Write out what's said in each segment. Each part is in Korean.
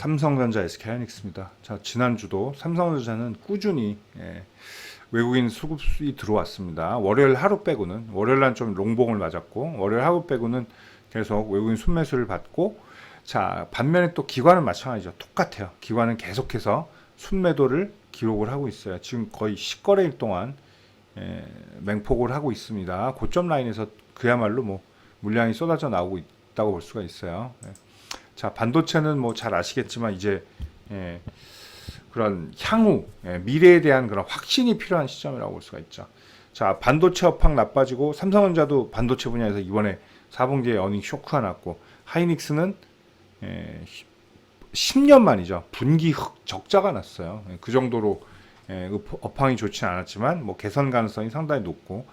삼성전자, SK하이닉스입니다. 자 지난주도 삼성전자는 꾸준히 예, 외국인 수급이 들어왔습니다. 월요일 하루 빼고는 월요일 날 좀 롱봉을 맞았고 월요일 하루 빼고는 계속 외국인 순매수를 받고 자 반면에 또 기관은 마찬가지죠. 똑같아요. 기관은 계속해서 순매도를 기록을 하고 있어요. 지금 거의 10거래일 동안 예, 맹폭을 하고 있습니다. 고점 라인에서 그야말로 뭐 물량이 쏟아져 나오고 있다고 볼 수가 있어요. 예. 자 반도체는 뭐 잘 아시겠지만 이제 예, 그런 향후 예, 미래에 대한 그런 확신이 필요한 시점이라고 볼 수가 있죠. 자 반도체 업황 나빠지고 삼성전자도 반도체 분야에서 이번에 4분기에 어닝 쇼크가 났고 하이닉스는 예, 10년 만이죠. 분기 흑 적자가 났어요. 예, 그 정도로 예, 업- 업황이 좋지는 않았지만 뭐 개선 가능성이 상당히 높고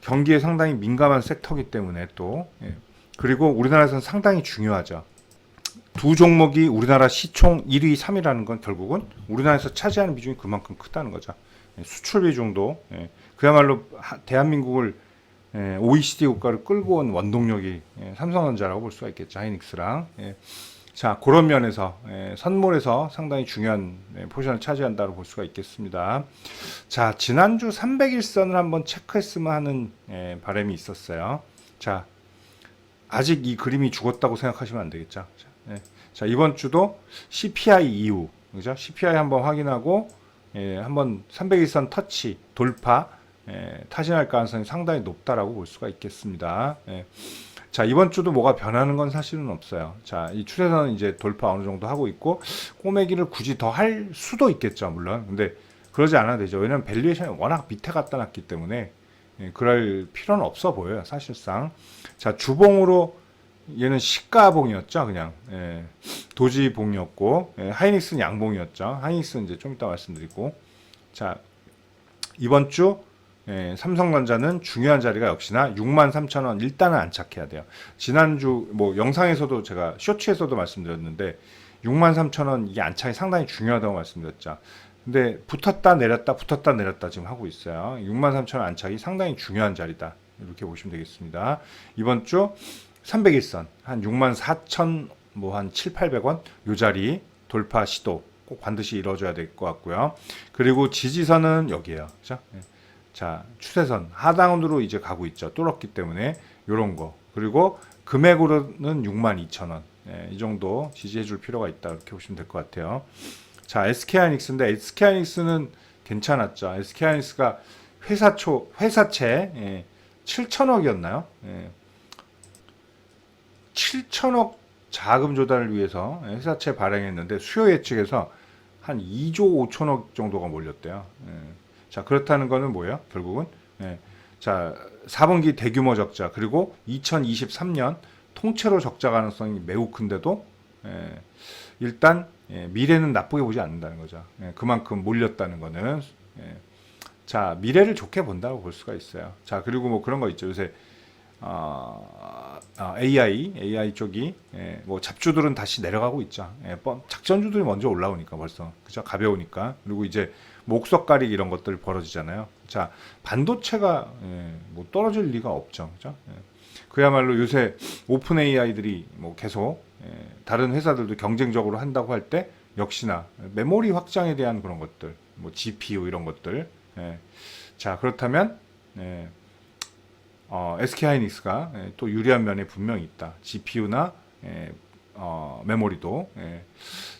경기에 상당히 민감한 섹터이기 때문에 또 예, 그리고 우리나라에서는 상당히 중요하죠. 두 종목이 우리나라 시총 1위, 3위라는 건 결국은 우리나라에서 차지하는 비중이 그만큼 크다는 거죠. 예, 수출 비중도 예, 그야말로 하- 대한민국을 예, OECD 국가를 끌고 온 원동력이 예, 삼성전자라고 볼 수가 있겠죠. 하이닉스랑. 예. 자, 그런 면에서 예, 선물에서 상당히 중요한 예, 포지션을 차지한다고 볼 수가 있겠습니다. 자, 지난주 300일선을 한번 체크했으면 하는 예, 바람이 있었어요. 자, 아직 이 그림이 죽었다고 생각하시면 안 되겠죠. 자, 예. 자, 이번 주도 CPI 이후, 그죠? CPI 한번 확인하고 예, 한번 300일선 터치 돌파 예, 타진할 가능성이 상당히 높다라고 볼 수가 있겠습니다. 예. 자 이번 주도 뭐가 변하는 건 사실은 없어요. 자 이 추세선은 이제 돌파 어느 정도 하고 있고 꼬매기를 굳이 더 할 수도 있겠죠 물론. 근데 그러지 않아도 되죠. 왜냐면 밸류에이션이 워낙 밑에 갖다 놨기 때문에 예, 그럴 필요는 없어 보여요 사실상. 자 주봉으로 얘는 시가봉이었죠 그냥 예, 도지봉이었고 예, 하이닉스는 양봉이었죠. 하이닉스는 이제 좀 이따 말씀드리고 자 이번 주 예, 삼성전자는 중요한 자리가 역시나 63,000원 일단은 안착해야 돼요. 지난주 뭐 영상에서도 제가 쇼츠에서도 말씀드렸는데 63,000원 이게 안착이 상당히 중요하다고 말씀드렸죠. 근데 붙었다 내렸다 붙었다 내렸다 지금 하고 있어요. 63,000원 안착이 상당히 중요한 자리다. 이렇게 보시면 되겠습니다. 이번 주 300일선 한64,000뭐한 7, 800원 요 자리 돌파 시도 꼭 반드시 이루어져야 될 것 같고요. 그리고 지지선은 여기에요. 그죠? 예. 자, 추세선 하단으로 이제 가고 있죠. 뚫었기 때문에 요런 거. 그리고 금액으로는 62,000원. 예, 이 정도 지지해 줄 필요가 있다. 이렇게 보시면 될 것 같아요. 자, SK하이닉스인데 SK하이닉스는 괜찮았죠. SK하이닉스가 회사초 회사채 예, 7천억이었나요? 예. 7천억 자금 조달을 위해서 회사채 발행했는데 수요 예측에서 한 2조 5천억 정도가 몰렸대요. 예. 자 그렇다는 거는 뭐예요? 결국은 예. 자 4분기 대규모 적자 그리고 2023년 통째로 적자 가능성이 매우 큰데도 예. 일단 예, 미래는 나쁘게 보지 않는다는 거죠. 예, 그만큼 몰렸다는 거는 예. 자 미래를 좋게 본다고 볼 수가 있어요. 자 그리고 뭐 그런 거 있죠. 요새 어, 아, AI AI 쪽이 예, 뭐 잡주들은 다시 내려가고 있죠. 예, 뻔- 작전주들이 먼저 올라오니까 벌써 그죠 가벼우니까 그리고 이제 목석 가리기 이런 것들 벌어지잖아요. 자 반도체가 예, 뭐 떨어질 리가 없죠. 그죠? 예. 그야말로 요새 오픈 AI들이 뭐 계속 예, 다른 회사들도 경쟁적으로 한다고 할 때 역시나 메모리 확장에 대한 그런 것들, 뭐 GPU 이런 것들. 예. 자 그렇다면 예, 어, SK 하이닉스가 예, 또 유리한 면이 분명히 있다. GPU나 예, 어, 메모리도 예.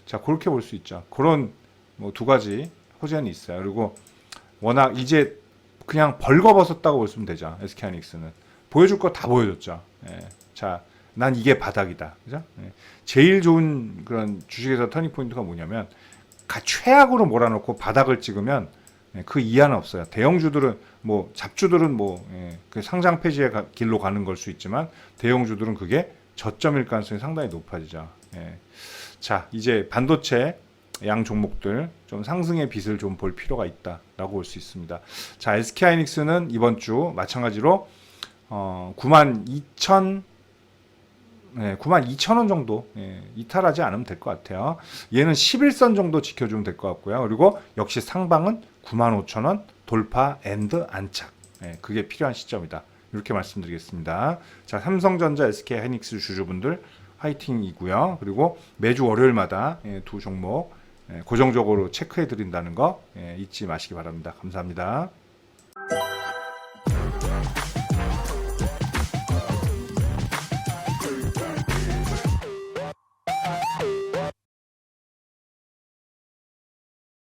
자 그렇게 볼 수 있죠. 그런 뭐 두 가지 호재는 있어요. 그리고 워낙 이제 그냥 벌거벗었다고 보시면 되죠. SK 하이닉스는 보여줄 거 다 보여줬죠. 예. 자, 난 이게 바닥이다. 그죠? 예. 제일 좋은 그런 주식에서 터닝 포인트가 뭐냐면 가 최악으로 몰아놓고 바닥을 찍으면 예, 그 이하는 없어요. 대형주들은 뭐 잡주들은 뭐 예, 그 상장 폐지의 가- 길로 가는 걸 수 있지만 대형주들은 그게 저점일 가능성이 상당히 높아지죠. 예. 자, 이제 반도체 양 종목들 좀 상승의 빛을 좀 볼 필요가 있다라고 볼 수 있습니다. 자, SK 하이닉스는 이번 주 마찬가지로 어, 9만 2천 네, 9만 2천 원 정도 예, 이탈하지 않으면 될 것 같아요. 얘는 11선 정도 지켜주면 될 것 같고요. 그리고 역시 상방은 9만 5천 원 돌파 앤드 안착. 예, 그게 필요한 시점이다. 이렇게 말씀드리겠습니다. 자, 삼성전자, SK 하이닉스 주주분들 화이팅이고요. 그리고 매주 월요일마다 예, 두 종목 예, 고정적으로 체크해 드린다는 거 예, 잊지 마시기 바랍니다. 감사합니다.